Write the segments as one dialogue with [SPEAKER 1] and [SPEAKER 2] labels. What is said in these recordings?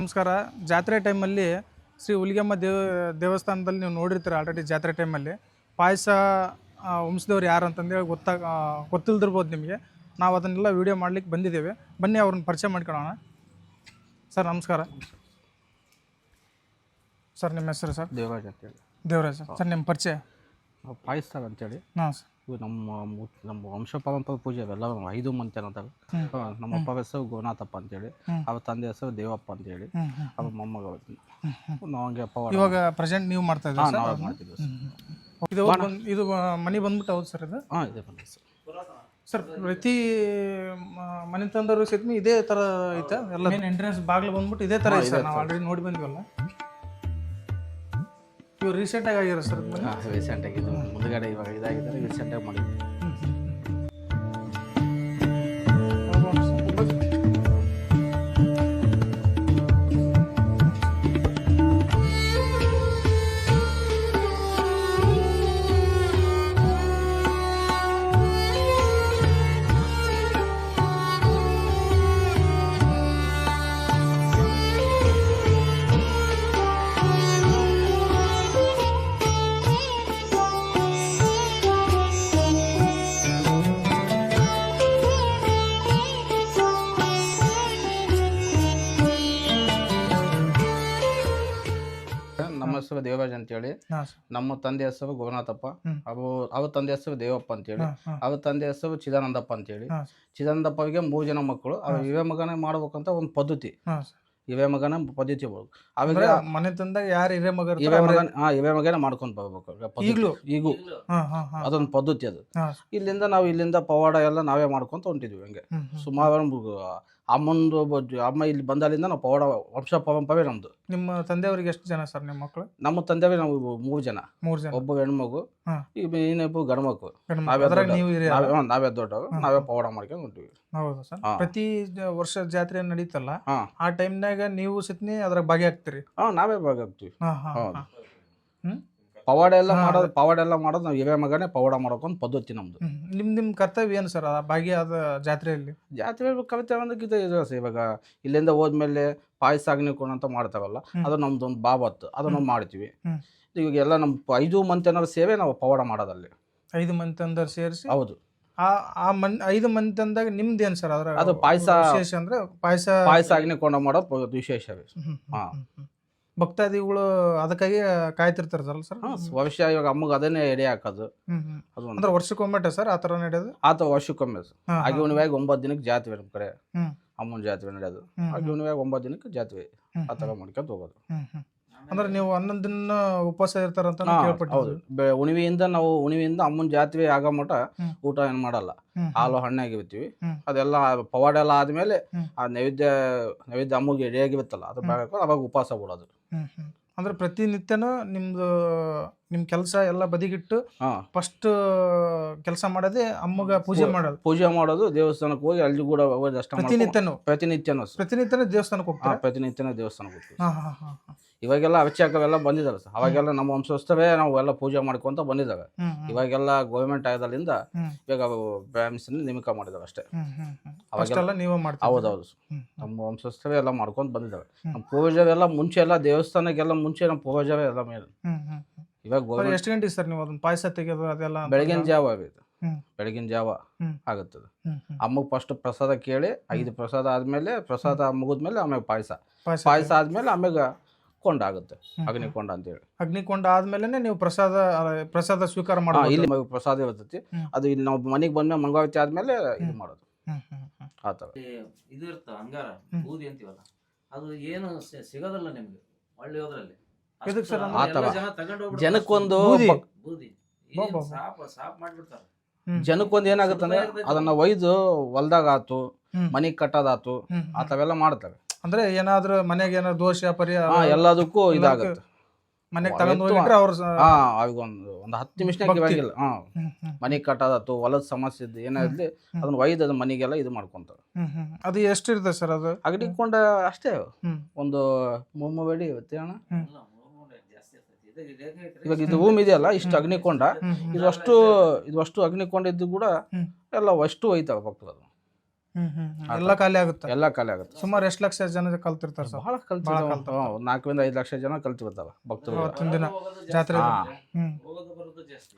[SPEAKER 1] ನಮಸ್ಕಾರ. ಜಾತ್ರೆ ಟೈಮಲ್ಲಿ ಶ್ರೀ ಹುಲಿಗೆಮ್ಮ ದೇವ ದೇವಸ್ಥಾನದಲ್ಲಿ ನೀವು ನೋಡಿರ್ತೀರ ಆಲ್ರೆಡಿ ಜಾತ್ರೆ ಟೈಮಲ್ಲಿ ಪಾಯಸ ವಂಶದವ್ರು ಯಾರು ಅಂತಂದೇಳಿ ಗೊತ್ತಾಗ ಗೊತ್ತಿಲ್ದಿರ್ಬೋದು ನಿಮಗೆ. ನಾವು ಅದನ್ನೆಲ್ಲ ವೀಡಿಯೋ ಮಾಡ್ಲಿಕ್ಕೆ ಬಂದಿದ್ದೇವೆ. ಬನ್ನಿ ಅವ್ರನ್ನ ಪರಿಚಯ ಮಾಡ್ಕೊಳ್ಳೋಣ. ಸರ್ ನಮಸ್ಕಾರ. ಸರ್ ನಿಮ್ಮ ಹೆಸರು ಸರ್?
[SPEAKER 2] ದೇವರಾಜ್ ಅಂತೇಳಿ.
[SPEAKER 1] ದೇವರಾಜ್ ಸರ್. ನಿಮ್ಮ ಪರಿಚಯ?
[SPEAKER 2] ಪಾಯಸ್ ಸರ್ ಅಂತೇಳಿ
[SPEAKER 1] ಹಾಂ ಸರ್.
[SPEAKER 2] ನಮ್ಮ ನಮ್ಮ ವಂಶ ಪರಂಪರೆ ಪೂಜೆ ಅವೆಲ್ಲ ಐದು ಮಂತ್ ಏನಂತಾಗ ನಮ್ಮ ಅಪ್ಪ ಹೆಸರು ಗೋನಾಥಪ್ಪ ಅಂತೇಳಿ. ಅವ್ರ ತಂದೆ ಹೆಸರು ದೇವಪ್ಪ ಅಂತೇಳಿ. ಅವ್ರ ಮೊಮ್ಮಗ ನಾವು ಹಂಗೆ ಪವಾಡ
[SPEAKER 1] ಇವಾಗ ಪ್ರೆಸೆಂಟ್ ನೀವು ಮಾಡ್ತಾ
[SPEAKER 2] ಇದ್ದೀವಿ
[SPEAKER 1] ಸರ್?
[SPEAKER 2] ನಾವು ಮಾಡ್ತಿದ್ವಿ
[SPEAKER 1] ಇದು ಇದು ಮನೆ ಬಂದ್ಬಿಟ್ಟು ಹೌದು ಸರ್ ಇದು?
[SPEAKER 2] ಹಾಂ ಇದೆ ಬನ್ನಿ ಸರ್.
[SPEAKER 1] ಸರ್ ಪ್ರತಿ ಮನೆ ತಂದವರು ಸಹಿತ ಇದೇ ತರ ಐತೆ? ಎಲ್ಲ ಮೇನ್ ಎಂಟ್ರೆನ್ಸ್ ಬಾಗಿಲು ಬಂದ್ಬಿಟ್ಟು ಇದೇ ತರ ಐತೆ ಸರ್ ನಾವು ಆಲ್ರೆಡಿ ನೋಡಿ ಬಂದ್ವಲ್ಲ? ಇವು ರೀಸೆಂಟಾಗಿ ಆಗಿರೋ ಸರ್?
[SPEAKER 2] ಹಾಂ ರೀಸೆಂಟಾಗಿ ಇದು ಮುಂದುಗಡೆ ಇವಾಗ ಇದಾಗಿದ್ದಾರೆ ರೀಸೆಂಟಾಗಿ ಮಾಡಿದ್ವಿ ಹೆಸರು ದೇವರಾಜ್ ಅಂತೇಳಿ.
[SPEAKER 1] ಹೇಳಿ
[SPEAKER 2] ನಮ್ಮ ತಂದೆ ಹೆಸರು ಗೋನಾಥಪ್ಪ
[SPEAKER 1] ಅವರು
[SPEAKER 2] ಅವು ಅವ್ರ ತಂದೆ ಹೆಸರು ದೇವಪ್ಪ ಅಂತೇಳಿ.
[SPEAKER 1] ಹೇಳಿ
[SPEAKER 2] ಅವ್ರ ತಂದೆ ಹೆಸರು ಚಿದಾನಂದಪ್ಪ ಅಂತೇಳಿ.
[SPEAKER 1] ಹೇಳಿ
[SPEAKER 2] ಚಿದಾನಂದಪ್ಪಗೆ ಮೂರು ಜನ ಮಕ್ಕಳು. ಅವ್ರ ಇವೇ ಮಗನೇ ಮಾಡ್ಬೇಕಂತ ಒಂದು ಪದ್ಧತಿ. ಇವೇ ಮಗನ ಪದ್ಧತಿ
[SPEAKER 1] ಬರ್ಬೇಕು
[SPEAKER 2] ಅವಾಗ
[SPEAKER 1] ಮನೆ ತಂದಾಗ ಯಾರು ಇವೇ ಮಗ
[SPEAKER 2] ಇವೇ ಮಗನ ಹಾ ಇವೇ ಮಗನ ಮಾಡ್ಕೊಂಡ್ ಬರ್ಬೇಕು
[SPEAKER 1] ಈಗಲೂ?
[SPEAKER 2] ಈಗೂ.
[SPEAKER 1] ಹಾಂ ಹಾಂ ಹಾಂ.
[SPEAKER 2] ಅದೊಂದು ಪದ್ಧತಿ ಅದು. ಇಲ್ಲಿಂದ ನಾವು ಇಲ್ಲಿಂದ ಪವಾಡ ಎಲ್ಲ ನಾವೇ ಮಾಡ್ಕೊಂತ ಹೊಂಟಿದ್ವಿ ಹಂಗೆ. ಸುಮಾರು ಅಮ್ಮಂದು ಒಬ್ಬ ಅಮ್ಮ ಇಲ್ಲಿ ಬಂದಾಲಿಂದ ನಾವು ಪವಾಡ ವಂಶ ಪಂಪವೇ ನಮ್ದು.
[SPEAKER 1] ನಿಮ್ಮ ತಂದೆಯವರಿಗೆ ಎಷ್ಟು ಜನ ಸರ್ ನಿಮ್ಮ ಮಕ್ಕಳು
[SPEAKER 2] ನಮ್ಮ ತಂದೆಯವ್ರಿ ನಾವು ಮೂರು ಜನ.
[SPEAKER 1] ಮೂರು ಜನ.
[SPEAKER 2] ಒಬ್ಬ ಹೆಣ್ಮಗು. ಈಗ ಇನ್ನೊಬ್ಬ ಗಂಡು ಮಗು
[SPEAKER 1] ಗಂಡು ಮಕ್ಳು.
[SPEAKER 2] ನಾವೇ
[SPEAKER 1] ಅದ್ರಾಗ ನೀವು
[SPEAKER 2] ದೊಡ್ಡವರು. ನಾವೇ ಪವಾಡ ಮಾಡ್ಕೊಂಡು ಹೊಂಟಿವಿ.
[SPEAKER 1] ಹೌದು ಸರ್? ಪ್ರತಿ ವರ್ಷ ಜಾತ್ರೆ ನಡೀತಲ್ಲ ಆ ಟೈಮ್ನಾಗ ನೀವು ಸತ್ನಿ ಅದ್ರಾಗ ಭಾಗಿಯಾಗ್ತೀರಿ?
[SPEAKER 2] ಹಾ ನಾವೇ ಭಾಗಿಯಾಗ್ತೀವಿ.
[SPEAKER 1] ಹಾಂ ಹಾಂ.
[SPEAKER 2] ಹೌದು.
[SPEAKER 1] ಹ್ಮ್?
[SPEAKER 2] ಪವಾಡ ಎಲ್ಲ ಮಾಡೋದು ಪವಾಡ ಎಲ್ಲ ಮಾಡೋದು ನಾವು ಇವೇ ಮಗನೇ ಪವಾಡ ಮಾಡೋಕೊಂದು ಪದ್ಧತಿ ನಮ್ದು.
[SPEAKER 1] ನಿಮ್ ನಿಮ್ ಕರ್ತವ್ಯ ಏನು ಸರ್ ಭಾಗಿಯಾದ ಜಾತ್ರೆಯಲ್ಲಿ?
[SPEAKER 2] ಜಾತ್ರೆ ಕವಿತೆ ಅನ್ನೋದಕ್ಕಿಂತ ಇದು ಸರ್ ಇವಾಗ. ಇಲ್ಲಿಂದ ಹೋದ್ಮೇಲೆ ಪಾಯಸ ಅಗ್ನಿಕೋಣ ಅಂತ ಮಾಡ್ತಾವಲ್ಲ ಅದು ನಮ್ದು ಒಂದು ಬಾಬತ್ತು ಅದು ನಾವು ಮಾಡ್ತೀವಿ. ಇವಾಗ ಎಲ್ಲ ನಮ್ಮ ಐದು ಮಂತ್ ಏನಾದ್ರು ಸೇವೆ ನಾವು ಪವಾಡ ಮಾಡೋದಲ್ಲಿ.
[SPEAKER 1] ಐದು ಮಂತ್ ಅಂದ್ರೆ ಸೇರಿಸಿ?
[SPEAKER 2] ಹೌದು.
[SPEAKER 1] ಆ ಆ ಮನ್ ಐದು ಮಂತ್ ಅಂದಾಗ ನಿಮ್ದು ಏನು ಸರ್ ಅದ್ರ
[SPEAKER 2] ಅದು ಪಾಯಸ
[SPEAKER 1] ವಿಶೇಷ ಅಂದ್ರೆ ಪಾಯಸ
[SPEAKER 2] ಪಾಯಸ ಅಗ್ನಿಕೋಣ ಮಾಡೋದು ವಿಶೇಷವೇ. ಹಾ.
[SPEAKER 1] ಭಕ್ತಾದಿಗಳು ಅದಕ್ಕಾಗಿ ಕಾಯ್ತಿರ್ತಾರ ಸರ್?
[SPEAKER 2] ಹಾ, ಭವಿಷ್ಯ ಇವಾಗ ಅಮ್ಮಗೆ ಅದನ್ನೇ ಎಡೆ ಹಾಕೋದು. ಅದು ಒಂದು.
[SPEAKER 1] ಅಂದ್ರೆ ವರ್ಷಕ್ಕೊಮ್ಮೆ ಸರ್ ಆ ಥರ ನಡೆಯೋದು?
[SPEAKER 2] ಆತ ವರ್ಷಕ್ಕೊಮ್ಮೆ ಸರ್. ಹಾಗೆ ಉಣಿವಾಗ ಒಂಬತ್ತು ದಿನಕ್ಕೆ ಜಾತ್ರೆ ನಮ್ಮ ಕಡೆ. ಅಮ್ಮನ ಜಾತ್ರೆ ನಡೆಯೋದು. ಹಾಗೆ ಉಣಿವಾಗ ಒಂಬತ್ತು ದಿನಕ್ಕೆ ಜಾತ್ರೆ. ಆ ಥರ ಮಾಡ್ಕೊಂತ ಹೋಗೋದು.
[SPEAKER 1] ಅಂದ್ರೆ ನೀವು ಹನ್ನೊಂದು ದಿನ ಉಪವಾಸ ಇರ್ತಾರಂತ
[SPEAKER 2] ಹೌದು. ಉಣಿವೆಯಿಂದ ನಾವು ಉಣಿವೆಯಿಂದ ಅಮ್ಮನ ಜಾತ್ರೆ ಆಗೋ ಮಟ ಊಟ ಏನು ಮಾಡಲ್ಲ. ಹಾಲು ಹಣ್ಣಾಗಿರ್ತೀವಿ
[SPEAKER 1] ಆಗಿರ್ತೀವಿ
[SPEAKER 2] ಅದೆಲ್ಲ ಪವಾಡ ಎಲ್ಲ ಆದ್ಮೇಲೆ ಆ ನೈವೇದ್ಯ ನೈವೇದ್ಯ ಅಮ್ಮಗೆ ರೆಡಿಯಾಗಿರುತ್ತಲ್ಲ ಅದು ಅವಾಗ ಉಪವಾಸ ಬಿಡೋದು
[SPEAKER 1] ಹ್ಮ್, ಹ್ಞೂ ಅಂದ್ರೆ ಪ್ರತಿನಿತ್ಯನೂ ನಿಮ್ದು ನಿಮ್ ಕೆಲಸ ಎಲ್ಲ ಬದಿಗಿಟ್ಟು
[SPEAKER 2] ಹಾ.
[SPEAKER 1] ಫಸ್ಟ್ ಕೆಲಸ ಮಾಡೋದೇ ಅಮ್ಮಗ ಪೂಜೆ ಮಾಡೋದು.
[SPEAKER 2] ಪೂಜೆ ಮಾಡೋದು ದೇವಸ್ಥಾನಕ್ಕೆ ಹೋಗಿ ಅಲ್ಲಿ ಕೂಡ ಹೋಗಿ ದರ್ಶನ ಪ್ರತಿನಿತ್ಯನ
[SPEAKER 1] ಪ್ರತಿನಿತ್ಯನೂ?
[SPEAKER 2] ಪ್ರತಿನಿತ್ಯನೂ ಸರ್.
[SPEAKER 1] ಪ್ರತಿನಿತ್ಯನೂ ದೇವಸ್ಥಾನಕ್ಕೆ
[SPEAKER 2] ಹಾ
[SPEAKER 1] ಹೋಗ್ತಾರೆ?
[SPEAKER 2] ಪ್ರತಿನಿತ್ಯನ ದೇವಸ್ಥಾನಕ್ಕೆ ಹೋಗ್ತೀವಿ
[SPEAKER 1] ಹಾ ಹಾ ಹಾ ಹಾ.
[SPEAKER 2] ಇವಾಗೆಲ್ಲ ಅವಶ್ಯಕವೆಲ್ಲ ಬಂದಿದಾರೆ ಸರ್. ಅವಾಗೆಲ್ಲ ನಮ್ಮ ವಂಶಸ್ಥರೇ ನಾವು ಎಲ್ಲ ಪೂಜೆ ಮಾಡ್ಕೊಂತ
[SPEAKER 1] ಹ್ಮ್ ಹ್ಮ್.
[SPEAKER 2] ಇವಾಗೆಲ್ಲ ಗೌರ್ಮೆಂಟ್ ಆಗದಲ್ಲಿಂದ.
[SPEAKER 1] ಹ್ಮ್.
[SPEAKER 2] ಇವಾಗ ಬ್ರಾಹ್ಮಿನ್ಸ್ ನೇಮಕ ಅಷ್ಟೇ.
[SPEAKER 1] ಹ್ಮ್ ಹ್ಮ್ ಹ್ಮ್.
[SPEAKER 2] ಅವಾಗೆಲ್ಲ-
[SPEAKER 1] ಅಷ್ಟೆಲ್ಲ ನೀವೇ ಮಾಡ್ತೀವಿ
[SPEAKER 2] ಹೌದೌದು
[SPEAKER 1] ಹ್ಮ್
[SPEAKER 2] ನಮ್ಮ ವಂಶಸ್ಥರೇ ಎಲ್ಲ ಮಾಡ್ಕೊಂತ ಬಂದಿದ್ದಾವೆ
[SPEAKER 1] ಹ್ಮ್.
[SPEAKER 2] ನಮ್ಮ ಪೂರ್ವಜರೆಲ್ಲ ಮುಂಚೆ ಎಲ್ಲ ದೇವಸ್ಥಾನಕ್ಕೆಲ್ಲ ಮುಂಚೆ ನಮ್ಮ ಪೂರ್ವಜರೇ ಎಲ್ಲ ಮೇಲೆ.
[SPEAKER 1] ಹ್ಮ್ ಹ್ಮ್ ಹ್ಮ್.
[SPEAKER 2] ಇವಾಗ ಗೌರ್ಮೆಂಟ್
[SPEAKER 1] ಎಷ್ಟು ಗಂಟೆಗೆ ಸರ್ ನೀವು ಅದನ್ನ ಪಾಯಸ ತೆಗೆಯೋದು ಅದೆಲ್ಲ
[SPEAKER 2] ಬೆಳಗಿನ ಜಾವ ಇದು
[SPEAKER 1] ಹ್ಮ್.
[SPEAKER 2] ಬೆಳಗಿನ ಜಾವ
[SPEAKER 1] ಹ್ಮ್.
[SPEAKER 2] ಆಗುತ್ತದೆ.
[SPEAKER 1] ಹ್ಮ್ ಹ್ಮ್.
[SPEAKER 2] ಅಮ್ಮಗೆ ಫಸ್ಟ್ ಪ್ರಸಾದ ಕೇಳಿ ಐದು ಪ್ರಸಾದ ಆದ್ಮೇಲೆ ಪ್ರಸಾದ ಮುಗಿದ್ಮೇಲೆ ಆಮೇಲೆ ಪಾಯಸ.
[SPEAKER 1] ಪಾಯಸ
[SPEAKER 2] ಪಾಯಸ ಆದ್ಮೇಲೆ ಆಮೇಲೆ ಕೊಂಡ ಆಗುತ್ತೆ ಅಗ್ನಿಕೊಂಡ ಅಂತೇಳಿ.
[SPEAKER 1] ಅಗ್ನಿಕೊಂಡ ಆದ್ಮೇಲೆ ನೀವು ಪ್ರಸಾದ ಅಲ್ಲ, ಪ್ರಸಾದ ಸ್ವೀಕಾರ
[SPEAKER 2] ಹಾ,
[SPEAKER 1] ಮಾಡೋದು
[SPEAKER 2] ಇಲ್ಲಿ ಮ- ಪ್ರಸಾದ ಇರ್ತೈತಿ.
[SPEAKER 1] ಹ್ಮ್.
[SPEAKER 2] ಅದು ಇಲ್ಲಿ ನಾವು ಮನೆಗೆ ಬಂದ್ಮೇಲೆ ಮಂಗಾವತಿ ಆದ್ಮೇಲೆ ಇದು. ಮಾಡೋದು.
[SPEAKER 1] ಹ್ಮ್ ಹ್ಮ್ ಹ್ಮ್.
[SPEAKER 2] ಆ ಥರ.
[SPEAKER 3] ಇದು ಇರ್ತಾವ ಅಂಗಾರ
[SPEAKER 1] ಹ್ಮ್.
[SPEAKER 3] ಬೂದಿ ಅಂತೀವಲ್ಲ? ಅದು ಏನು ಸಿಗೋದಲ್ಲ ಸಿಗೋದಿಲ್ಲ ನಿಮ್ಗೆ? ಒಳ್ಳೆ ಹೋದ್ರಲ್ಲಿ
[SPEAKER 1] ಎದಕ್ ಸರ್?
[SPEAKER 2] ಆ ಥರ.
[SPEAKER 3] ಜನ ತಗೊಂಡ್ ಹೋಗ್ಬಿಡ್ತಾರೆ
[SPEAKER 2] ಜನಕ್ಕೊಂದು. ಜನಕ್ಕೊಂದು ಏನಾಗುತ್ತಂದ್ರೆ ಅದನ್ನ ಒಯ್ದು ಹೊಲ್ದಾಗ ಆತು ಮನಿಗ್ ಕಟ್ಟೋದಾತು ಆತವೆಲ್ಲ ಮಾಡ್ತವೆ
[SPEAKER 1] ಅಂದ್ರೆ ಏನಾದ್ರೂ ಮನೆಗೆ ಏನಾದ್ರು ದೋಷ ಪರಿಹಾರ
[SPEAKER 2] ಎಲ್ಲದಕ್ಕೂ ಇದಾಗುತ್ತೆ.
[SPEAKER 1] ಮನೆಗೆ ತಗೊಂಡು ಹೋಗಿಟ್ರೆ ಅವ್ರ
[SPEAKER 2] ಹಾ ಒಂದು ಒಂದು ಹತ್ತು ನಿಮಿಷನಾಗ
[SPEAKER 1] ಮನಿ
[SPEAKER 2] ಇವಾಗಿಲ್ಲ ಹಾ. ಮನೆಗೆ ಕಟ್ಟೋದಾತು ಹೊಲದ ಸಮಸ್ಯೆ ಇದ್ದು ಅದನ್ನ ಒಯ್ದು ಅದು ಮನೆಗೆಲ್ಲ ಇದು ಮಾಡ್ಕೊಂತಾರೆ.
[SPEAKER 1] ಅದು ಎಷ್ಟಿರ್ತದೆ ಸರ್ ಅದು?
[SPEAKER 2] ಅಗಡಿಕೊಂಡ ಅಷ್ಟೇ.
[SPEAKER 1] ಒಂದು
[SPEAKER 2] ಒಂದು ಮೊಮ್ಮಬೇಡಿ ಇವತ್ತೇ ಇವಾಗ ಇದು ಭೂಮಿ ಇದೆಯಲ್ಲ ಇಷ್ಟು ಅಗ್ನಿಕೊಂಡ. ಇದು ಅಷ್ಟು ಇದು ಅಷ್ಟು ಅಗ್ನಿಕೊಂಡ ಇದ್ದು ಕೂಡ ಎಲ್ಲ ಅಷ್ಟು ಹೋಯ್ತಾವ ಭಕ್ತರು
[SPEAKER 1] ಅದು. ಎಲ್ಲ ಖಾಲಿ ಆಗುತ್ತೆ.
[SPEAKER 2] ಎಲ್ಲ ಖಾಲಿ ಆಗುತ್ತೆ.
[SPEAKER 1] ಸುಮಾರು ಎಷ್ಟು ಲಕ್ಷ ಜನ ಕಲ್ತಿರ್ತಾರೆ ಸರ್?
[SPEAKER 2] ಬಹಳ ಕಲ್ತಿರ್ತಾವ ನಾಲ್ಕರಿಂದ ಐದು ಲಕ್ಷ ಜನ ಕಲ್ತಿರ್ತಾವ ಭಕ್ತರು.
[SPEAKER 1] ದಿನ ಜಾತ್ರೆ.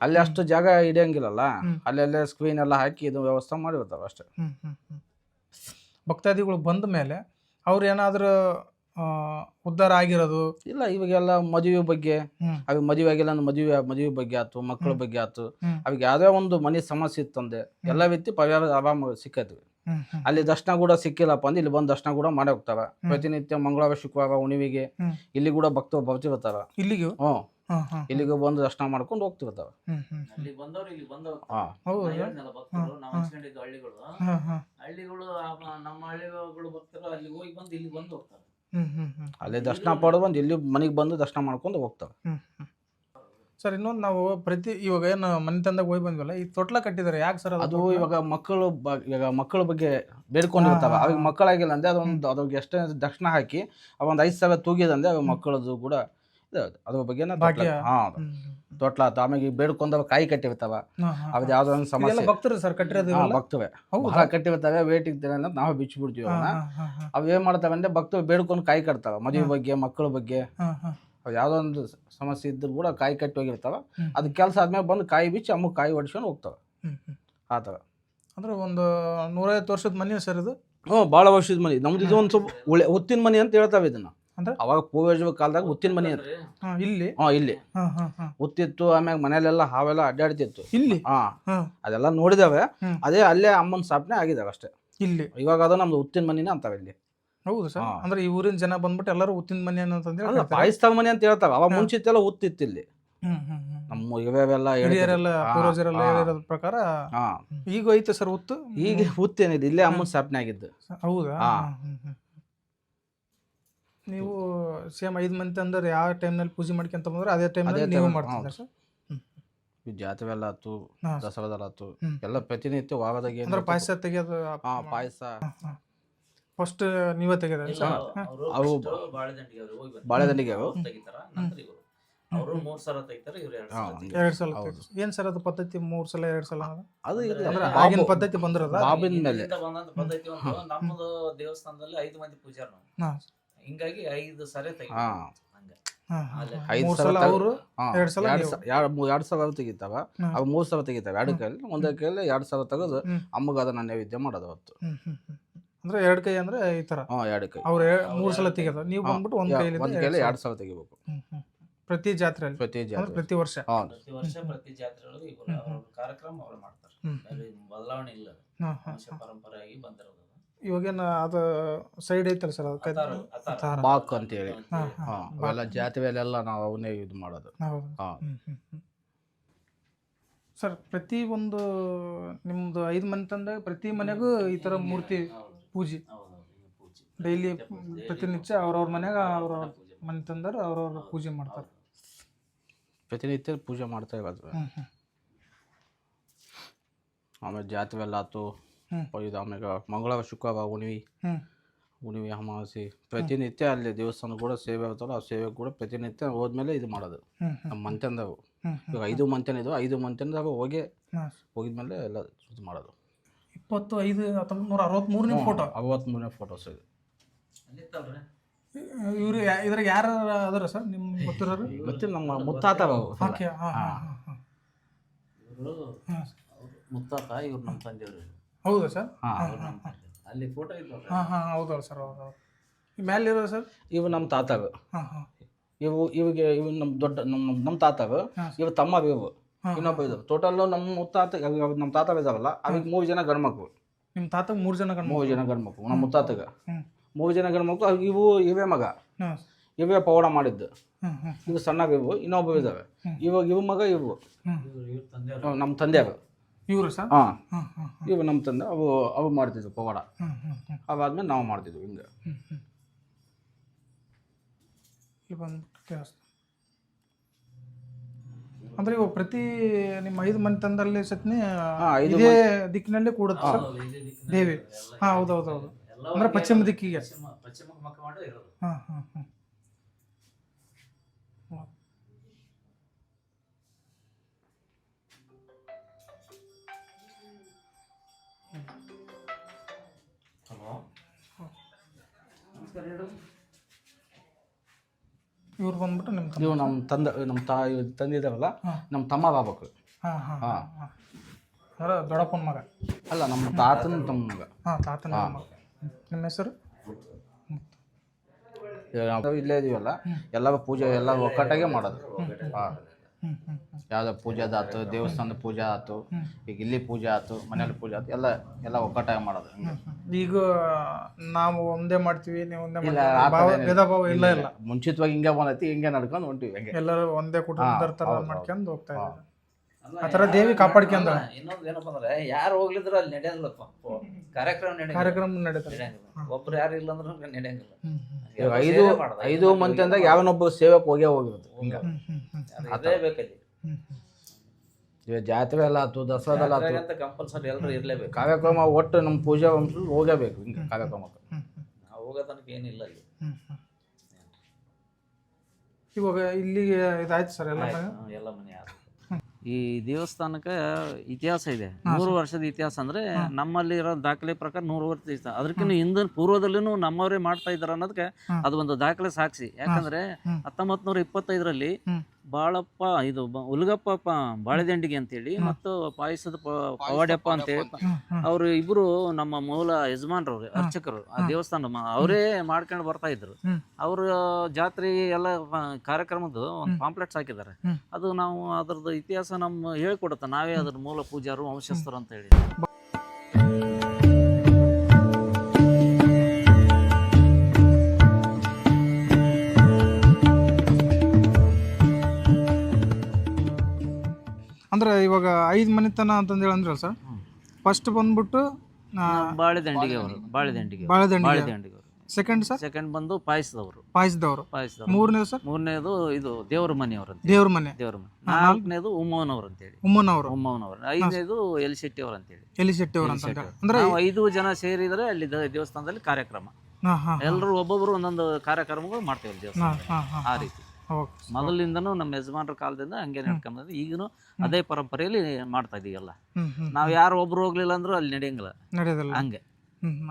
[SPEAKER 2] ಅಲ್ಲಿ ಅಷ್ಟು ಜಾಗ ಹಿಡಿಯಂಗಿಲ್ಲಲ್ಲ? ಅಲ್ಲೆಲ್ಲ ಸ್ಕ್ರೀನ್ ಎಲ್ಲ ಹಾಕಿ ಇದು ವ್ಯವಸ್ಥೆ ಮಾಡಿರ್ತಾವ ಅಷ್ಟೇ.
[SPEAKER 1] ಭಕ್ತಾದಿಗಳು ಬಂದ ಮೇಲೆ ಅವ್ರು ಏನಾದರೂ ಉದ್ಧಾರ ಆಗಿರೋದು
[SPEAKER 2] ಇಲ್ಲ ಇವಾಗೆಲ್ಲ ಮದುವೆ ಬಗ್ಗೆ
[SPEAKER 1] ಹ್ಮ್.
[SPEAKER 2] ಅవి ಮದುವೆ ಆಗಿಲ್ಲ ಅಂದ್ರೆ ಮದುವೆ ಮದುವೆ ಬಗ್ಗೆ ಆತು ಮಕ್ಕಳ ಬಗ್ಗೆ
[SPEAKER 1] ಆತು.
[SPEAKER 2] ಅವಾಗ ಯಾವ್ದೇ ಒಂದು ಮನೆ ಸಮಸ್ಯೆ ಇತ್ತಂದೆ ಎಲ್ಲ ವ್ಯಕ್ತಿ ಪರಿಹಾರ ಆರಾಮ ಸಿಕ್ಕೈತಿ
[SPEAKER 1] ಹ್ಮ್ ಹ್ಮ್.
[SPEAKER 2] ಅಲ್ಲಿ ದರ್ಶನ ಕೂಡ ಸಿಕ್ಕಿಲ್ಲಪ್ಪ ಅಂದ್ರೆ ಇಲ್ಲಿ ಬಂದು ದರ್ಶನ ಕೂಡ ಮಾಡಿ ಹೋಗ್ತಾರ. ಪ್ರತಿನಿತ್ಯ ಮಂಗಳವಾರ ಶುಕ್ರವಾರ ಹುಣಿವಿಗೆ ಇಲ್ಲಿ ಕೂಡ ಭಕ್ತರು ಬರ್ತಿರ್ತಾರ.
[SPEAKER 1] ಇಲ್ಲಿಗೂ?
[SPEAKER 2] ಹ್ಞೂ.
[SPEAKER 1] ಹಾ ಹಾ
[SPEAKER 2] ಇಲ್ಲಿಗೆ ಬಂದು ದರ್ಶನ ಮಾಡ್ಕೊಂಡು ಹೋಗ್ತಿರ್ತಾವ
[SPEAKER 1] ಹ್ಮ್ ಹ್ಮ್
[SPEAKER 3] ಇಲ್ಲಿ ಬಂದವ್ರು.
[SPEAKER 2] ಹಾ.
[SPEAKER 1] ಹೌದು?
[SPEAKER 3] ಭಕ್ತರು ನಾವು ಹಂಚ್ಕೊಂಡಿದ್ದು ಹಳ್ಳಿಗಳು.
[SPEAKER 1] ಹಾ ಹಾ
[SPEAKER 3] ಹಳ್ಳಿಗಳು ನಮ್ಮ ಹಳ್ಳಿಗಳು ಭಕ್ತರು ಅಲ್ಲಿ ಹೋಗಿ ಬಂದು ಇಲ್ಲಿ ಬಂದು ಹೋಗ್ತಾರೆ.
[SPEAKER 1] ಹ್ಮ್ ಹ್ಮ್ ಹ್ಮ್
[SPEAKER 2] ಅಲ್ಲಿ ದರ್ಶನ ಪಡೆದು ಬಂದು ಇಲ್ಲಿ ಮನೆಗೆ ಬಂದು ದರ್ಶನ ಮಾಡ್ಕೊಂಡು
[SPEAKER 1] ಹ್ಮ್ ಸರ್ ಇನ್ನೊಂದು ನಾವು ಪ್ರತಿ ಇವಾಗ ಏನು ಮನೆ ತಂದಾಗ ಹೋಗಿ ಬಂದ್ವಲ್ಲ ಈ ತೊಟ್ಲ ಕಟ್ಟಿದ್ದಾರೆ ಯಾಕೆ ಸರ್
[SPEAKER 2] ಅದು ಇವಾಗ ಮಕ್ಕಳು ಬ- ಇವಾಗ ಮಕ್ಕಳ ಬಗ್ಗೆ ಬೇಡ್ಕೊಂಡಿರ್ತಾವೆ ಅವಾಗ ಮಕ್ಕಳಾಗಿಲ್ಲ ಅಂದ್ರೆ ಅದೊಂದು ಅದಕ್ಕೆ ಎಷ್ಟೇ ದಕ್ಷಿಣ ಹಾಕಿ ಅವೊಂದು ಐದು ಸಾವಿರ ತೂಗಿದಂದ್ರೆ ಅವಾಗ ಮಕ್ಕಳದು ಕೂಡ ಅದ್ರ ಬಗ್ಗೆ. ಹಾ. ತೊಟ್ಲ ಆತು. ಆಮೇಲೆ ಬೇಡ್ಕೊಂಡವ ಕಾಯಿ ಕಟ್ಟಿರ್ತಾವ. ಅದ್ ಯಾವ್ದೋ ಒಂದು ಸಮಸ್ಯೆ.
[SPEAKER 1] ಭಕ್ತರು ಸರ್ ಕಟ್ಟಿರೋದು?
[SPEAKER 2] ಭಕ್ತವೆ? ಬಹಳ ಕಟ್ಟಿರ್ತಾವೆ ವೇಟ್ ಇರ್ತಾರೆ ಅಂತ ನಾವು ಬಿಚ್ಚಿ ಬಿಡ್ತೀವಿ ಅವನ್ನ. ಅವ್ ಏನ್ ಮಾಡ್ತಾವೆ ಅಂದ್ರೆ ಭಕ್ತರು ಬೇಡ್ಕೊಂಡು ಕಾಯಿ ಕಟ್ತಾವ. ಮದುವೆ ಬಗ್ಗೆ ಮಕ್ಕಳ ಬಗ್ಗೆ. ಅವ್ ಯಾವ್ದೋ ಒಂದು ಸಮಸ್ಯೆ ಇದ್ರು ಕೂಡ ಕಾಯಿ ಕಟ್ಟಿ ಹೋಗಿರ್ತಾವ. ಅದ್ ಕೆಲಸ ಆದ್ಮೇಲೆ ಬಂದು ಕಾಯಿ ಬಿಚ್ಚಿ ಅಮ್ಮ ಕಾಯಿ ಹೊಡ್ಸ್ಕೊಂಡು ಹೋಗ್ತಾವ. ಆತರ
[SPEAKER 1] ಅಂದ್ರೆ ಒಂದು ನೂರೈವತ್ತು ವರ್ಷದ ಮನೆ ಸರ್ ಇದು?
[SPEAKER 2] ಹ್ಞೂ ಭಾಳ ವರ್ಷದ ಮನೆ. ನಮ್ದು ಇದು ಒಂದು ಸ್ವಲ್ಪ ಒಳ್ಳೆ ಹೊತ್ತಿನ ಮನೆ ಅಂತ ಹೇಳ್ತಾವೆ ಇದನ್ನ.
[SPEAKER 1] ಅಂದ್ರೆ?
[SPEAKER 2] ಅವಾಗ ಪೂರ್ವಜ ಕಾಲದಾಗ ಉತ್ತಿನ ಮನೆ ಅಂತ
[SPEAKER 1] ಹಾ, ಇಲ್ಲಿ?
[SPEAKER 2] ಹಾ ಇಲ್ಲಿ.
[SPEAKER 1] ಹಾ, ಹಾ, ಹಾ.
[SPEAKER 2] ಉತ್ತಿತ್ತು ಆಮ್ಯಾಗ ಮನೆಯಲ್ಲೆಲ್ಲ ಹಾವೆಲ್ಲ ಅಡ್ಡಾಡ್ತಿತ್ತು.
[SPEAKER 1] ಇಲ್ಲಿ?
[SPEAKER 2] ಹಾ.
[SPEAKER 1] ಹಾ,
[SPEAKER 2] ಅದೆಲ್ಲ ನೋಡಿದಾವೆ.
[SPEAKER 1] ಹ್ಮ್.
[SPEAKER 2] ಅದೇ ಅಲ್ಲೇ ಅಮ್ಮನ ಸ್ಥಾಪನೆ ಆಗಿದಾವೆ ಅಷ್ಟೇ.
[SPEAKER 1] ಇಲ್ಲಿ?
[SPEAKER 2] ಇವಾಗ ಅದು ನಮ್ದು ಉತ್ತಿನ ಮನೆ ಅಂತಾವೆ ಇಲ್ಲಿ.
[SPEAKER 1] ಹೌದು ಸರ್.
[SPEAKER 2] ಹಾ.
[SPEAKER 1] ಅಂದ್ರೆ ಈ ಊರಿನ ಜನ ಬಂದ್ಬಿಟ್ಟು ಎಲ್ಲರೂ ಉತ್ತಿನ ಮನೆ ಅಂತಂದ್ರೆ
[SPEAKER 2] ಅಲ್ಲ ಪಾಯಿಸ್ತಾವ ಮನೆ ಅಂತ ಹೇಳ್ತಾವ ಅವಾಗ ಮುಂಚಿತ್ತೆಲ್ಲ ಉತ್ತಿತ್ತು ಇಲ್ಲಿ.
[SPEAKER 1] ಹ್ಮ್ ಹ್ಮ್ ಹ್ಮ್.
[SPEAKER 2] ನಮ್ಮ ಇವೆಲ್ಲ
[SPEAKER 1] ಹಿರಿಯರೆಲ್ಲ ಪೂರ್ವಜರೆಲ್ಲ ಹೇಳಿರೋದ್ ಪ್ರಕಾರ
[SPEAKER 2] ಹಾ.
[SPEAKER 1] ಈಗ ಐತೆ ಸರ್ ಉತ್ತು?
[SPEAKER 2] ಈಗ ಉತ್ತೇನಿದೆ ಇಲ್ಲೇ ಅಮ್ಮನ ಸ್ಥಾಪನೆ ಆಗಿದ್ದು.
[SPEAKER 1] ಹೌದಾ?
[SPEAKER 2] ಹಾ.
[SPEAKER 1] ಹ್ಮ್, ಹ್ಮ್. ನೀವು ಸೇಮ್ ಐದು ಮಂದಿ ಅಂದ್ರೆ ಯಾವ ಟೈಮ್ನಲ್ಲಿ ಪೂಜೆ ಮಾಡ್ಕೊಂತ ಬಂದ್ರೆ ಅದೇ ಟೈಮ್ನಲ್ಲಿ ನೀವು
[SPEAKER 2] ಮಾಡ್ತೀರಾ
[SPEAKER 1] ಮಾಡ್ತಿದ್ದೀರಾ ಸರ್?
[SPEAKER 2] ಜಾತ್ರೆ ಎಲ್ಲ ಆತು
[SPEAKER 1] ದಸರಾ
[SPEAKER 2] ದಸರಾದಲ್ಲ ಆತು ಎಲ್ಲ ಪ್ರತಿನಿತ್ಯ ವಾರದಾಗ ಏನು
[SPEAKER 1] ಅಂದ್ರೆ ಪಾಯಸ ತೆಗೆಯೋದು
[SPEAKER 2] ಆ ಪಾಯಸ.
[SPEAKER 1] ಫಸ್ಟ್ ನೀವೇ ತೆಗೆದ
[SPEAKER 2] ಅವು
[SPEAKER 3] ಬಾಳೆದಂಡಿಗೆ ಅವ್ರು ಹೋಗಿ ಬರ್ತಾರೆ.
[SPEAKER 2] ಬಾಳೆದಂಡಿಗೆ ಅವು?
[SPEAKER 3] ಅವ್ರು ತೆಗಿತಾರ ನಂತರ ಇವರು. ಅವರು ಮೂರ್ ಸಲ ತೆಗಿತಾರೆ ಇವ್ರು ಎರಡು ಸಲ.
[SPEAKER 1] ಏನ್ ಸರ್ ಅದು ಪದ್ಧತಿ ಮೂರ್ ಸಲ ಎರಡ್ ಸಲ?
[SPEAKER 2] ಅದು
[SPEAKER 1] ಅಂದ್ರೆ ಆಗಿನ ಪದ್ಧತಿ ಬಂದಿರೋದ?
[SPEAKER 2] ಬಾಬಿನ ಮೇಲೆ.
[SPEAKER 3] ಹಿಂದಿಂದ ಬಂದಂತ ಪದ್ಧತಿ ಒಂದು ನಮ್ಮದು ದೇವಸ್ಥಾನದಲ್ಲಿ ಐದು ಮಂದಿ ಪೂಜಾರ ನಾವು
[SPEAKER 1] ಹಾ.
[SPEAKER 3] ಹಿಂಗಾಗಿ ಐದು ಸರಿ
[SPEAKER 2] ಹಾ. ಐದು ಸಲ
[SPEAKER 1] ಅವರು ಎರಡ್ ಸಲ
[SPEAKER 2] ಎರಡ್ ಸಾವಿರ ತೆಗಿತಾವ ಅವ್ ಮೂರ್ ಸಾವಿರ ತೆಗಿತಾವ ಎರಡು ಕೈಲಿ ಒಂದೇ ಕೈಲಿ ಎರಡ್ ಸಾವಿರ ತೆಗೆದು. ಅಮ್ಮಗ ಅದನ್ನ ನೈವೇದ್ಯ ಮಾಡೋದು ಅವತ್ತು.
[SPEAKER 1] ಅಂದ್ರೆ ಎರಡ್ ಕೈ ಅಂದ್ರೆ ಈ ತರ?
[SPEAKER 2] ಹಾ ಎರಡು ಕೈ.
[SPEAKER 1] ಅವ್ರು ಮೂರ್ ಸಲ ತೆಗೆದ ನೀವು ಬಂದ್ಬಿಟ್ಟು ಒಂದ್ ಕೈಲಿ
[SPEAKER 2] ಒಂದ್
[SPEAKER 1] ಎರಡ್
[SPEAKER 2] ಕೈಲಿ ಎರಡ್ ಸಾವಿರ ತೆಗಿಬೇಕು.
[SPEAKER 1] ಪ್ರತಿ ಜಾತ್ರೆಯಲ್ಲಿ?
[SPEAKER 2] ಪ್ರತಿ ಜಾತ್ರೆ.
[SPEAKER 1] ಪ್ರತಿ ವರ್ಷ?
[SPEAKER 3] ಪ್ರತಿ ವರ್ಷ ಪ್ರತಿ ಜಾತ್ರೆಗಳು ಕಾರ್ಯಕ್ರಮ ಅವ್ರು ಮಾಡ್ತಾರೆ. ಬದಲಾವಣೆ ಇಲ್ಲ. ಪರಂಪರೆಯಾಗಿ ಬಂದಿರೋದು.
[SPEAKER 1] ಇವಾಗೇನ ಅದು ಸೈಡ್ ಐತಲ್ಲ ಸರ್ ಅದಕ್ಕೆ.
[SPEAKER 2] ಬಾಕ್ ಅಂತೇಳಿ
[SPEAKER 1] ಹಾ,
[SPEAKER 3] ಜಾತಿ
[SPEAKER 1] ಹಾ.
[SPEAKER 2] ಹಾ ಅವೆಲ್ಲ ಜಾತ್ರೆಯಲ್ಲೆಲ್ಲ ನಾವು ಅವನ್ನೇ ಇದು ಮಾಡೋದು ಹಾ.
[SPEAKER 1] ಸರ್ ಪ್ರತಿ ಒಂದು ನಿಮ್ದು ಐದು ಮನೆ ತಂದಾಗ ಪ್ರತಿ ಮನೆಗೂ ಈ ತರ ಮೂರ್ತಿ. ಪೂಜೆ. ಡೈಲಿ ಪ್ರತಿನಿತ್ಯ ಅವ್ರವ್ರ ಮನ್ಯಾಗ ಅವ್ರವ್ರ ಮನೆ ತಂದಾರ ಅವ್ರವ್ರ ಪೂಜೆ ಮಾಡ್ತಾರೆ
[SPEAKER 2] ಪ್ರತಿನಿತ್ಯ ಪೂಜೆ ಮಾಡ್ತಾ ಇರೋದು ಆಮೇಲೆ ಜಾತ್ರೆ ಎಲ್ಲ ಆತು
[SPEAKER 1] ಹ್ಮ್.
[SPEAKER 2] ಇದು ಆಮೇಲೆ ಮಂಗಳವಾರ ಶುಕ್ರವಾರ ಉಣಿವಿ
[SPEAKER 1] ಹ್ಮ್.
[SPEAKER 2] ಉಣಿವಿ ಅಮಾವಾಸ್ಯೆ. ಪ್ರತಿನಿತ್ಯ ಅಲ್ಲಿ ದೇವಸ್ಥಾನ ಕೂಡ ಸೇವೆ ಆಗ್ತಲ್ಲ ಆ ಸೇವೆ ಕೂಡ ಪ್ರತಿನಿತ್ಯ ಹೋದ್ಮೇಲೆ ಇದು ಮಾಡೋದು. ನಮ್ಮ ಮಂತ್ಯಂದವು. ಇವಾಗ ಐದು ಮಂತ್ಯನ ಇದು ಐದು ಮಂತ್ಯನದಾಗ ಹೋಗಿ. ಹೋಗಿದ್ಮೇಲೆ ಎಲ್ಲ ಇದು ಮಾಡೋದು.
[SPEAKER 1] ಇಪ್ಪತ್ತು ಐದು ಹತ್ತೊಂಬತ್ತು ನೂರ ಅರವತ್ಮೂರನೇ ಫೋಟೋ
[SPEAKER 2] ಅರವತ್ಮೂರನೇ ಫೋಟೋಸ್ ಇದು.
[SPEAKER 1] ಇವರು ಇದ್ರಾಗ ಯಾರು ಅದರ ಸರ್? ನಿಮ್ಮ ಗೊತ್ತಿರೋರು?
[SPEAKER 2] ಗೊತ್ತಿಲ್ಲ ನಮ್ಮ ಮುತ್ತಾತ
[SPEAKER 3] ಮುತ್ತಾತ ಇವ್ರು ನಮ್ಮ ತಂದೆಯವರು.
[SPEAKER 1] ಹೌದಾ ಸರ್?
[SPEAKER 2] ಹಾ.
[SPEAKER 3] ಅಲ್ಲಿ ಫೋಟೋ ಇದ್ದವ್ರು
[SPEAKER 1] ಹಾಂ ಹಾಂ ಹೌದಲ್ಲ ಸರ್ ಹೌದು ಮೇಲೆ ಇರೋ ಸರ್?
[SPEAKER 2] ಇವು ನಮ್ಮ ತಾತಾಗ.
[SPEAKER 1] ಹಾಂ ಹಾಂ.
[SPEAKER 2] ಇವು ಇವಿಗೆ ಇವು ನಮ್ಮ ದೊಡ್ಡ ನಮ್ಮ ನಮ್ಮ ತಾತವು ಇವು ತಮ್ಮ ಇವು. ಇನ್ನೊಬ್ಬ ಇದು. ಟೋಟಲ್ ನಮ್ಮ ಮುತ್ತಾತ ನಮ್ಮ ತಾತ ಇದಾವಲ್ಲ ಅವಿಗೆ ಮೂರು ಜನ ಗಂಡ್ಮಕ್ಳು.
[SPEAKER 1] ನಿಮ್ಮ ತಾತಗೆ ಮೂರು ಜನ ಗಂಡು
[SPEAKER 2] ಮೂರು ಜನ ಗಂಡ್ಮಕ್ಳು ನಮ್ಮ ಮುತ್ತಾತಗ. ಮೂರು ಜನ ಗಂಡ್ಮಕ್ಳು ಅವ್ ಇವು ಇವೇ ಮಗ. ಇವೇ ಪೌಡ ಮಾಡಿದ್ದು. ಇವು ಸಣ್ಣಗ ಇವು ಇನ್ನೊಬ್ಬ ಇದಾವೆ. ಇವಾಗ ಇವು ಮಗ ಇವು
[SPEAKER 3] ನಮ್ಮ ತಂದೆಯವರು.
[SPEAKER 2] ಅವ್ ನಮ್ಮ ತಂದೆಯವ
[SPEAKER 1] ಇವರು ಸರ್
[SPEAKER 2] ಹಾಂ.
[SPEAKER 1] ಹಾಂ ಹಾಂ
[SPEAKER 2] ಇವು ನಮ್ಮ ತಂದೆ ಅವು ಅವು ಮಾಡ್ತಿದ್ವು ಪವಾಡ.
[SPEAKER 1] ಹ್ಞೂ ಹ್ಞೂ ಹ್ಞೂ
[SPEAKER 2] ಅವಾದ್ಮೇಲೆ ನಾವು ಮಾಡ್ತಿದ್ವಿ ಹಿಂಗೆ.
[SPEAKER 1] ಇಲ್ಲಿ ದೇವಸ್ಥಾನ ಅಂದ್ರೆ ಇವಾಗ ಪ್ರತಿ ನಿಮ್ಮ ಐದು ಮಂದಿ ತಂದಲ್ಲಿ ಸತ್ನಿ
[SPEAKER 2] ಹಾ, ಐದು
[SPEAKER 1] ಇದೇ ದಿಕ್ಕಿನಲ್ಲಿ ಕೂಡುತ್ತೆ ಸರ್?
[SPEAKER 3] ದಿಕ್ಕಿನಲ್ಲಿ
[SPEAKER 1] ದೇವಿ. ಹಾ ಹೌದೌದೌದು ಹೌದು ಹೌದು ಹೌದು.
[SPEAKER 3] ಎಲ್ಲ
[SPEAKER 1] ಅಂದ್ರೆ ಪಶ್ಚಿಮ ದಿಕ್ಕಿಗೆ.
[SPEAKER 3] ಪಶ್ಚಿಮ ಪಶ್ಚಿಮಕ್ಕೆ ಮುಖ ಮಾಡಿ ಇರೋದು.
[SPEAKER 1] ಹಾಂ ಹಾಂ ಹಾಂ. ಇವ್ರು ಬಂದ್ಬಿಟ್ಟು ನಿಮ್ಮ ತಮ್ಮ
[SPEAKER 2] ನಮ್ಮ ತಂದೆ ನಮ್ಮ ತಾಯಿ
[SPEAKER 1] ತಂದಿದ್ದಾವಲ್ಲ
[SPEAKER 2] ನಮ್ಮ ತಮ್ಮ ಬಾಬಕು.
[SPEAKER 1] ಹಾಂ ಹಾಂ
[SPEAKER 2] ಹಾಂ.
[SPEAKER 1] ದೊಡ್ಡಪ್ಪನ ಮಗ.
[SPEAKER 2] ಅಲ್ಲ ನಮ್ಮ ತಾತನ ತಮ್ಮ ಮಗ.
[SPEAKER 1] ಹಾಂ ತಾತನ ನಿಮ್ಮ ಹೆಸರು?
[SPEAKER 2] ಇಲ್ಲೇ ಇದೀವಲ್ಲ ಎಲ್ಲ ಪೂಜೆ ಎಲ್ಲ ಒಕ್ಕಟ್ಟಾಗೆ ಮಾಡೋದು. ಹಾಂ. ಯಾವುದೋ ಪೂಜೆದ ಆತು ದೇವಸ್ಥಾನದ ಪೂಜಾ ಆತು ಈಗ ಇಲ್ಲಿ ಪೂಜೆ ಆತು ಮನೇಲಿ ಪೂಜೆ ಆತು ಎಲ್ಲ ಎಲ್ಲ ಒಕ್ಕಟ್ಟಾಗಿ ಮಾಡೋದು ಹಿಂಗೆ.
[SPEAKER 1] ಈಗ ನಾವು ಒಂದೇ ಮಾಡ್ತೀವಿ ನೀವು ಒಂದೇ
[SPEAKER 2] ಇಲ್ಲ,
[SPEAKER 1] ಮಾಡ್ತೀವಿ.
[SPEAKER 2] ಆ ಥರ
[SPEAKER 1] ಭಾವ
[SPEAKER 2] ಏನಿಲ್ಲ.
[SPEAKER 1] ಭೇದ ಭಾವ ಇಲ್ಲ ಇಲ್ಲ.
[SPEAKER 2] ಮುಂಚಿತವಾಗಿ ಹಿಂಗೆ ಬಂದೈತಿ ಹಿಂಗೆ ನಡ್ಕೊಂಡು ಹೊಂಟಿವಿ ಹಂಗೆ.
[SPEAKER 1] ಎಲ್ಲರೂ ಒಂದೇ ಕುಟುಂಬ ಥರ
[SPEAKER 2] ಹೌದು,
[SPEAKER 1] ಮಾಡ್ಕೊಂಡು ಹೋಗ್ತಾ
[SPEAKER 2] ಹಾ.
[SPEAKER 1] ಇದ್ದಾರೆ. ಆ ಥರ ದೇವಿ ಕಾಪಾಡ್ಕೊಂಡ
[SPEAKER 3] ಇನ್ನೊಂದು ಏನಪ್ಪ ಅಂದ್ರೆ ಯಾರು ಹೋಗ್ಲಿದ್ರು ಅಲ್ಲಿ ನಡೆಯಂಗಿಲ್ಲಪ್ಪ ಕಾರ್ಯಕ್ರಮ
[SPEAKER 1] ಕಾರ್ಯಕ್ರಮ ನಡೀತಾರೆ
[SPEAKER 3] ಒಬ್ರು ಯಾರು ಇಲ್ಲ ಅಂದ್ರೆ ನಡೆಯಂಗಿಲ್ಲ.
[SPEAKER 2] ಇವಾಗ
[SPEAKER 3] ಎಲ್ಲ
[SPEAKER 2] ಐದು. ಐದು ಮಂತ್ ಅಂದಾಗ ಯಾವನೊಬ್ಬ ಸೇವಕ್ ಹೋಗೇ ಹೋಗಿರುತ್ತೆ. ಹಿಂಗ
[SPEAKER 1] ಅದೇ ಬೇಕಲ್ಲಿ.
[SPEAKER 2] ಇವಾಗ ಜಾತ್ರೆ ಎಲ್ಲ ಆಯ್ತು ದಸರಾದೆಲ್ಲ ಆಯ್ತು
[SPEAKER 3] ಅಂತ ಕಂಪಲ್ಸರಿ ಎಲ್ಲರೂ ಇರಲೇಬೇಕು.
[SPEAKER 2] ಕಾರ್ಯಕ್ರಮ ಒಟ್ಟು ನಮ್ಮ ಪೂಜಾ ವಂಶದಲ್ಲಿ ಹೋಗಬೇಕು ಹಿಂಗೆ
[SPEAKER 1] ಕಾರ್ಯಕ್ರಮಕ್ಕೆ.
[SPEAKER 3] ನಾವು ಹೋಗೋ ತನಕ ಏನಿಲ್ಲ ಅಲ್ಲಿ.
[SPEAKER 1] ಇವಾಗ ಇಲ್ಲಿಗೆ ಇದಾಯ್ತು ಸರ್ ಎಲ್ಲ
[SPEAKER 3] ಎಲ್ಲ ಮನೆ ಯಾರು ಈ ದೇವಸ್ಥಾನಕ್ಕೆ ಇತಿಹಾಸ ಇದೆ. ನೂರು ವರ್ಷದ ಇತಿಹಾಸ ಅಂದ್ರೆ ನಮ್ಮಲ್ಲಿ ಇರೋ ದಾಖಲೆ ಪ್ರಕಾರ ನೂರು ವರ್ಷದ ಇತಿಹಾಸ. ಅದಕ್ಕಿಂತ ಹಿಂದಿನ ಪೂರ್ವದಲ್ಲಿನೂ ನಮ್ಮವರೇ ಮಾಡ್ತಾ ಇದ್ದಾರೆ ಅನ್ನೋದಕ್ಕೆ. ಅದು ಒಂದು ದಾಖಲೆ ಸಾಕ್ಷಿ ಯಾಕಂದ್ರೆ. ಹತ್ತೊಂಬತ್ ನೂರ ಇಪ್ಪತ್ತೈದರಲ್ಲಿ. ಬಾಳಪ್ಪ ಇದು ಬ- ಉಲ್ಗಪ್ಪ ಪ- ಬಾಳೆದಂಡಿಗೆ ಅಂತೇಳಿ ಮತ್ತು ಪಾಯಸದ ಪವಾಡಪ್ಪ ಪವಾಡ್ಯಪ್ಪ ಅಂತೇಳಿ ಅವರು ಇಬ್ರು ನಮ್ಮ ಮೂಲ ಯಜಮಾನ್ರವ್ರು ಅರ್ಚಕರು ಆ ದೇವಸ್ಥಾನ ಮ- ಅವರೇ ಮಾಡ್ಕೊಂಡು ಬರ್ತಾ ಇದ್ರು.
[SPEAKER 1] ಅವ್ರ
[SPEAKER 3] ಅವರು ಜಾತ್ರೆ ಎಲ್ಲ ಪ- ಕಾರ್ಯಕ್ರಮದ್ದು ಒಂದು ಪಾಂಪ್ಲೆಟ್ಸ್ ಹಾಕಿದ್ದಾರೆ.
[SPEAKER 1] ಹ್ಮ್.
[SPEAKER 3] ಅದು ನಾವು ಅದ್ರದ್ದು ಇತಿಹಾಸ ನಮ್ಮ ಹೇಳ್ಕೊಡುತ್ತೆ. ನಾವೇ ಅದ್ರ ಮೂಲ ಪೂಜಾರು ವಂಶಸ್ಥರು ಅಂತ ಹೇಳಿ
[SPEAKER 1] ಅಂದ್ರೆ ಇವಾಗ ಐದು ಮನೆತನ ತನ ಹೇಳಿ ಅಂದ್ರಲ್ಲ ಸರ್? ಫಸ್ಟ್ ಬಂದ್ಬಿಟ್ಟು ಆ,
[SPEAKER 3] ಬಾಳೆದಂಡಿಗೆ ಅವರು ಬಾಳೆದಂಡಿಗೆ
[SPEAKER 1] ಬಾಳೆದಂಡಿಗೆ.
[SPEAKER 3] ಬಾಳೆದಂಡಿಗೆ ಅವರು.
[SPEAKER 1] Second sir?
[SPEAKER 3] ಸೆಕೆಂಡ್ ಬಂದು ಪಾಯಸದವರು.
[SPEAKER 1] ಪಾಯಸದವರು.
[SPEAKER 3] ಪಾಯಸದವರು.
[SPEAKER 1] ಮೂರನೇ ಸರ್?
[SPEAKER 3] ಮೂರನೇದು ಇದು ದೇವರ ಮನೆಯವರು ಅಂತ
[SPEAKER 1] ದೇವ್ರ ಮನೆ.
[SPEAKER 3] ದೇವರ ಮನೆ. ನಾಲ್ಕನೇದು ಉಮ್ಮವನವ್ರು ಅಂತೇಳಿ
[SPEAKER 1] ಉಮ್ಮನವರು
[SPEAKER 3] ಉಮ್ಮವನವರು. ಐದನೇದು ಎಲ್ ಶೆಟ್ಟಿ ಅವ್ರು ಅಂತೇಳಿ
[SPEAKER 1] ಎಲಿ ಶೆಟ್ಟಿ ಅವರು ಅಂತ ಹೇಳಿ. ಅಂದ್ರೆ
[SPEAKER 3] ನಾವು ಐದು ಜನ ಸೇರಿದ್ರೆ ಅಲ್ಲಿ ದ- ದೇವಸ್ಥಾನದಲ್ಲಿ ಕಾರ್ಯಕ್ರಮ.
[SPEAKER 1] ಹಾ ಹಾ
[SPEAKER 3] ಎಲ್ಲರೂ ಒಬ್ಬೊಬ್ರು ಒಂದೊಂದು ಕಾರ್ಯಕ್ರಮಗಳು ಮಾಡ್ತೇವೆ ದೇವಸ್ಥಾನ
[SPEAKER 1] ಹಾ ಹಾ
[SPEAKER 3] ಆ ರೀತಿ. ಮೊದಲಿಂದನೂ ನಮ್ಮ ಯಜಮಾನರ ಕಾಲದಿಂದ ಹಂಗೆ ನಡ್ಕೊಂಡ್ ಈಗನು ಅದೇ ಪರಂಪರೆಯಲ್ಲಿ ಮಾಡ್ತಾ ಇದೀವಿ ಎಲ್ಲ ನಾವ್ ಯಾರು ಒಬ್ರು ಹೋಗ್ಲಿಲ್ಲ ಅಂದ್ರೂ ಅಲ್ಲಿ ನಡೆಯಂಗಿಲ್ಲ.
[SPEAKER 1] ನಡೆಯೋದಿಲ್ಲ.
[SPEAKER 3] ಹಂಗೆ.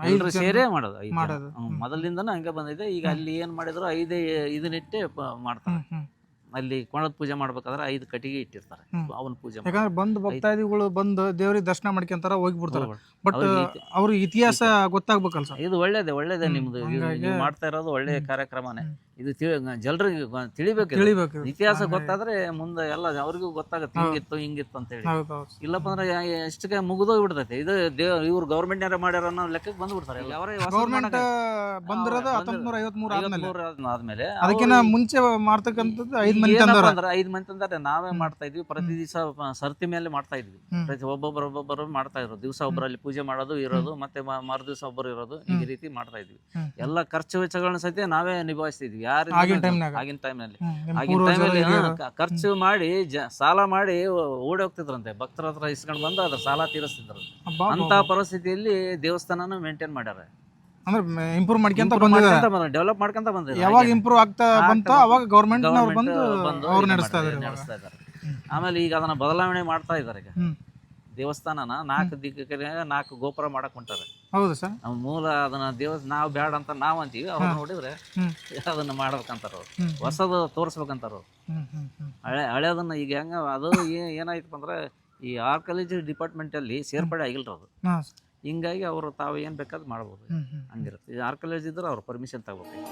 [SPEAKER 3] ಎಲ್ಲರು ಸೇರೇ ಮಾಡೋದು ಐದು ಜನ.
[SPEAKER 1] ಮಾಡೋದು.
[SPEAKER 3] ಹ್ಮ್. ಮೊದಲಿಂದನೂ ಹಂಗೆ ಬಂದಿದೆ. ಈಗ ಅಲ್ಲಿ ಏನ್ ಮಾಡಿದ್ರು ಐದೇ ಇದನ್ನಿಟ್ಟೆ ಪ- ಮಾಡ್ತಾರೆ. ಅಲ್ಲಿ ಕೊಣದ ಪೂಜೆ ಮಾಡ್ಬೇಕಾದ್ರೆ ಐದು ಕಟ್ಟಿಗೆ ಇಟ್ಟಿರ್ತಾರೆ.
[SPEAKER 1] ಹ್ಮ್.
[SPEAKER 3] ಅವನ ಪೂಜೆ
[SPEAKER 1] ಯಾಕಂದ್ರೆ ಬಂದು ಭಕ್ತಾದಿಗಳು ಬಂದು ದೇವ್ರಿಗೆ ದರ್ಶನ ಮಾಡ್ಕೊಂತಾರ ಹೋಗಿ
[SPEAKER 3] ಬಿಡ್ತಾರ
[SPEAKER 1] ಬಟ್
[SPEAKER 3] ಅವ್ರಿಗೆ ಇತಿ-
[SPEAKER 1] ಅವ್ರಿಗೆ ಇತಿಹಾಸ. ಗೊತ್ತಾಗ್ಬೇಕಲ್ಲ ಸರ್
[SPEAKER 3] ಇದು ಒಳ್ಳೇದೇ ಒಳ್ಳೇದೇ. ನಿಮ್ದು. ಇದು
[SPEAKER 1] ಹಂಗಾಗಿ-
[SPEAKER 3] ನೀವು ಮಾಡ್ತಾ ಇರೋದು ಒಳ್ಳೆ ಕಾರ್ಯಕ್ರಮನೇ.
[SPEAKER 1] ಹ್ಮ್.
[SPEAKER 3] ಇದು ತಿಳಿ ತಿಳಿಬೇಕು ಇದು.
[SPEAKER 1] ತಿಳಿಬೇಕು
[SPEAKER 3] ಇತಿಹಾಸ ಗೊತ್ತಾದ್ರೆ ಮುಂದೆ ಎಲ್ಲ ಅವ್ರಿಗೂ ಗೊತ್ತಾಗುತ್ತೆ. ಹಿಂಗಿತ್ತು ಹಿಂಗಿತ್ತು ಅಂತ ಹೇಳಿ. ಇಲ್ಲಪ್ಪ ಅಂದ್ರೆ ಎಷ್ಟಕ್ಕೆ ಮುಗಿದೋಗಿ ಬಿಡ್ತೈತೆ. ಇದು ದೇವ್ ಇವ್ರು ಗೌರ್ಮೆಂಟ್ ಮಾಡ್ಯಾರ ಅನ್ನೋ ಲೆಕ್ಕಕ್ಕೆ ಬಂದ್ಬಿಡ್ತಾರೆ. ಅವರೇ
[SPEAKER 1] ಗೌರ್ಮೆಂಟ್ ಬಂದಿರೋದು
[SPEAKER 3] ಅವ್ರು
[SPEAKER 1] ಹತ್ತೊಂಬತ್ ನೂರ ಐವತ್ಮೂರು ಆದ್ಮೇಲೆ. ಅದಕ್ಕಿಂತ ಮುಂಚೆ ಮಾಡ್ತಕ್ಕಂಥದ್ದು ಐದ್ ಮಂದಿ
[SPEAKER 3] ಅಂದ್ರೆ ಐದ್ ಮಂದಿ ತಂದಾರೆ ನಾವೇ ಮಾಡ್ತಾ ಇದ್ವಿ. ಪ್ರತಿ ದಿವಸ ಸರ್ತಿ ಮೇಲೆ ಮಾಡ್ತಾ ಇದ್ವಿ. ಪ್ರತಿ ಒಬ್ಬೊಬ್ಬರು ಒಬ್ಬೊಬ್ಬರು ಮಾಡ್ತಾ ಇರೋದು. ದಿವಸ ಒಬ್ಬರಲ್ಲಿ ಪೂಜೆ ಮಾಡೋದು ಇರೋದು ಮತ್ತೆ ಮರು ದಿವಸ ಒಬ್ಬರು ಇರೋದು. ಈ ರೀತಿ ಮಾಡ್ತಾ ಇದ್ವಿ. ಎಲ್ಲ ಖರ್ಚು ವೆಚ್ಚಗಳನ್ನ ಸಹಿತ ನಾವೇ ನಿಭಾಯಿಸ್ತಿದ್ವಿ. ಯಾರು
[SPEAKER 1] ಆಗಿನ ಟೈಮ್ನಾಗ
[SPEAKER 3] ಆಗಿನ ಟೈಮ್ನಲ್ಲಿ ಆಗಿನ ಟೈಮಲ್ಲಿ ಖರ್ಚು ಮಾಡಿ ಜ- ಸಾಲ ಮಾಡಿ ಓಡಿ ಹೋಗ್ತಿದ್ರಂತೆ. ಭಕ್ತರ ಹತ್ರ ಇಸ್ಕೊಂಡು ಬಂದು ಅದ್ರ ಸಾಲ ತೀರಿಸ್ತಿದ್ರು ಅಂತ. ಪರಿಸ್ಥಿತಿಯಲ್ಲಿ ದೇವಸ್ಥಾನನ ಮೇಂಟೈನ್ ಮಾಡ್ಯಾರ.
[SPEAKER 1] ಅಂದ್ರೆ ಇಂಪ್ರೂವ್ ಮಾಡ್ಕೊಂತ ಬಂದಿದ್ದಾರೆ
[SPEAKER 3] ಡೆವಲಪ್ ಮಾಡ್ಕೊಂತ ಬಂದಿದ್ದಾರೆ
[SPEAKER 1] ಯಾವಾಗ ಇಂಪ್ರೂವ್ ಆಗ್ತಾ ಬಂತ. ಅವಾಗ ಗೌರ್ಮೆಂಟ್ ನವ್ರು ಬಂದು ಅವ್ರು ನಡೆಸ್ತಾ
[SPEAKER 3] ಇದ್ದಾರೆ ಆಮೇಲೆ ಈಗ ಅದನ್ನ ಬದಲಾವಣೆ ಮಾಡ್ತಾ ಇದ್ದಾರೆ ಈಗ. ದೇವಸ್ಥಾನನ ನಾಲ್ಕು ದಿಕ್ಕ ನಾಲ್ಕು ಗೋಪುರ ಮಾಡಕ್ ಹೊಂಟಾರೆ.
[SPEAKER 1] ಹೌದು ಸರ್.
[SPEAKER 3] ನಮ್ಮ ಮೂಲ ಅದನ್ನ ದೇವಸ್ ನಾವು ಬೇಡ ಅಂತ ನಾವು ಅಂತೀವಿ ಅವ್ರು ನೋಡಿದ್ರೆ ಅದನ್ನ ಮಾಡ್ಬೇಕಂತಾರ ಅವ್ರು. ಹೊಸದು ತೋರಿಸ್ಬೇಕಂತಾರ ಅವ್ರು. ಹಳೆ ಹಳೆದನ್ನ ಈಗ ಹೆಂಗ ಅದು ಏನಾಯ್ತಪ್ಪ ಅಂದ್ರೆ ಈ ಆರ್ಕಾಲಜಿ ಡಿಪಾರ್ಟ್ಮೆಂಟ್ ಅಲ್ಲಿ ಸೇರ್ಪಡೆ ಆಗಿಲ್ರ ಅದು. ಹಿಂಗಾಗಿ ಅವರು ತಾವು ಏನ್ ಬೇಕಾದ್ ಮಾಡ್ಬೋದು. ಹಂಗಿರುತ್ತೆ. ಈ ಆರ್ಕಾಲಜಿ ಇದ್ರೆ ಅವ್ರು ಪರ್ಮಿಷನ್ ತಗೋಬೇಕು.